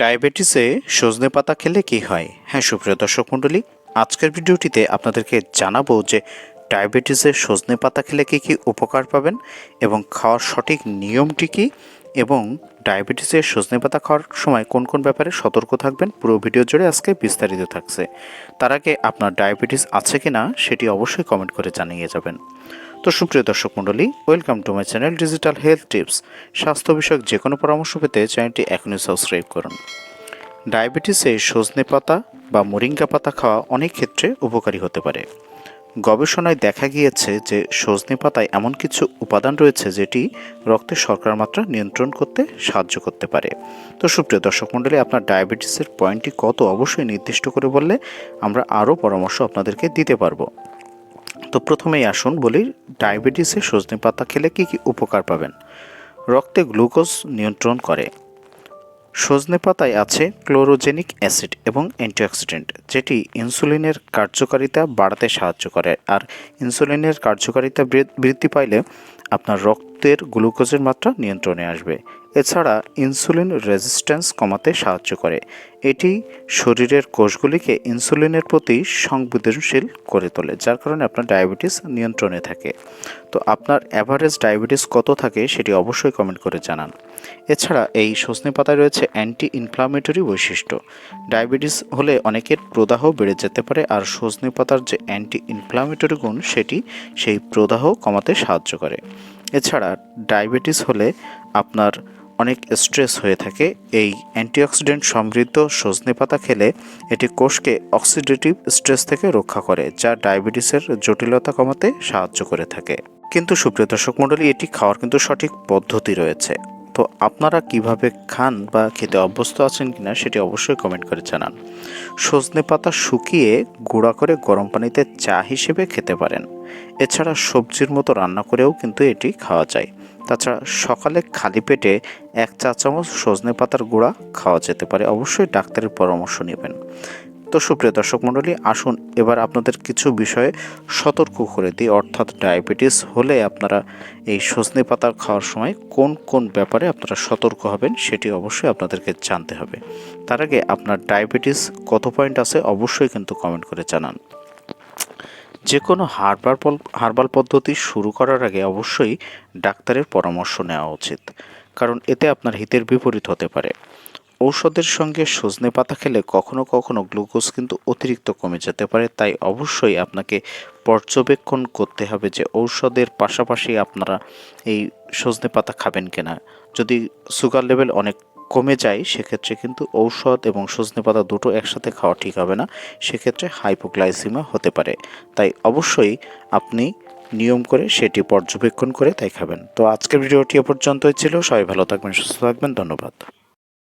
ডায়াবেটিসে সজনে পাতা খেলে কি হয়? হ্যাঁ সুপ্রিয় দর্শক মণ্ডলী, আজকের ভিডিওটিতে আপনাদেরকে জানাব যে ডায়াবেটিসে সজনে পাতা খেলে কী কী উপকার পাবেন এবং খাওয়ার সঠিক নিয়মটি কী এবং ডায়াবেটিসের সজনে পাতা খাওয়ার সময় কোন কোন ব্যাপারে সতর্ক থাকবেন পুরো ভিডিও জুড়ে আজকে বিস্তারিত থাকছে। তার আগে আপনার ডায়াবেটিস আছে কি না সেটি অবশ্যই কমেন্ট করে জানিয়ে যাবেন। তো সুপ্রিয় দর্শক মণ্ডলী welcome to my channel digital health tips স্বাস্থ্য বিষয়ক যে কোনো পরামর্শ পেতে চ্যানেলটি এখনই সাবস্ক্রাইব করুন। ডায়াবেটিসে সজনে পাতা বা মোরিঙ্গা পাতা খাওয়া অনেক ক্ষেত্রে উপকারী হতে পারে। গবেষণায় দেখা গিয়েছে যে সজনে পাতায় এমন কিছু উপাদান রয়েছে যেটি রক্তে শর্করার মাত্রা নিয়ন্ত্রণ করতে সাহায্য করতে পারে। তো সুপ্রিয় দর্শক মণ্ডলী, আপনার ডায়াবেটিসের পয়েন্টটি কত? অবশ্যই নির্দিষ্ট করে বললে আমরা আরও পরামর্শ আপনাদেরকে দিতে পারব। তো প্রথমেই আসুন বলি, ডায়াবেটিসে সজনে পাতা খেলে কী কী উপকার পাবেন? রক্তে গ্লুকোজ নিয়ন্ত্রণ করে। সজনে পাতায় আছে ক্লোরোজেনিক অ্যাসিড এবং অ্যান্টিঅক্সিডেন্ট, যেটি ইনসুলিনের কার্যকারিতা বাড়াতে সাহায্য করে। আর ইনসুলিনের কার্যকারিতা বৃদ্ধি পাইলে আপনার রক্তের গ্লুকোজের মাত্রা নিয়ন্ত্রণে আসবে। এছাড়া ইনসুলিন রেজিস্ট্যান্স কমাতে সাহায্য করে। এটি শরীরের কোষগুলিকে ইনসুলিনের প্রতি সংবেদনশীল করে তোলে, যার কারণে আপনার ডায়াবেটিস নিয়ন্ত্রণে থাকে। তো আপনার অ্যাভারেজ ডায়াবেটিস কত থাকে সেটি অবশ্যই কমেন্ট করে জানান। এছাড়া এই সজনে পাতায় রয়েছে অ্যান্টি ইনফ্লামেটরি বৈশিষ্ট্য। ডায়াবেটিস হলে অনেকের প্রদাহ বেড়ে যেতে পারে, আর সজনে পাতার যে অ্যান্টি ইনফ্লামেটরি গুণ সেটি সেই প্রদাহ কমাতে সাহায্য করে। এছাড়া ডায়াবেটিস হলে আপনার অনেক স্ট্রেস হয়ে থাকে। এই অ্যান্টিঅক্সিডেন্ট সমৃদ্ধ সজনে পাতা খেলে এটি কোষকে অক্সিডেটিভ স্ট্রেস থেকে রক্ষা করে, যা ডায়াবেটিসের জটিলতা কমাতে সাহায্য করে থাকে। কিন্তু সুপ্রিয় দর্শক মণ্ডলী, এটি খাওয়ার কিন্তু সঠিক পদ্ধতি রয়েছে। তো আপনারা কীভাবে খান বা খেতে অভ্যস্ত আছেন কিনা সেটি অবশ্যই কমেন্ট করে জানান। সজনে পাতা শুকিয়ে গুঁড়া করে গরম পানিতে চা হিসেবে খেতে পারেন। এছাড়া সবজির মতো রান্না করেও কিন্তু এটি খাওয়া যায়। তাছাড়া সকালে খালি পেটে এক চা চামচ সজনে পাতার গুঁড়া খাওয়া যেতে পারে। অবশ্যই ডাক্তারের পরামর্শ নেবেন। তো সুপ্রিয় দর্শক মণ্ডলী, আসুন এবার আপনাদের কিছু বিষয়ে সতর্ক করে দিই। অর্থাৎ ডায়াবেটিস হলে আপনারা এই সজনে পাতা খাওয়ার সময় কোন কোন ব্যাপারে আপনারা সতর্ক হবেন সেটি অবশ্যই আপনাদেরকে জানতে হবে। তার আগে আপনার ডায়াবেটিস কত পয়েন্ট আছে অবশ্যই কিন্তু কমেন্ট করে জানান। যে কোনো হার্বাল হার্বাল পদ্ধতি শুরু করার আগে অবশ্যই ডাক্তারের পরামর্শ নেওয়া উচিত, কারণ এতে আপনার হিতের বিপরীত হতে পারে। ঔষধের সঙ্গে সজনে পাতা খেলে কখনো কখনো গ্লুকোজ কিন্তু অতিরিক্ত কমে যেতে পারে, তাই অবশ্যই আপনাকে পর্যবেক্ষণ করতে হবে যে ঔষধের পাশাপাশি আপনারা এই সজনে পাতা খাবেন কিনা। যদি সুগার লেভেল অনেক কমে যায়, সেক্ষেত্রে কিন্তু ঔষধ এবং সজনে পাতা দুটো একসাথে খাওয়া ঠিক হবে না, সেক্ষেত্রে হাইপোগ্লাইসিমা হতে পারে। তাই অবশ্যই আপনি নিয়ম করে সেটি পর্যবেক্ষণ করে তাই খাবেন। তো আজকের ভিডিওটি এ পর্যন্তই ছিল, সবাই ভালো থাকবেন, সুস্থ থাকবেন, ধন্যবাদ।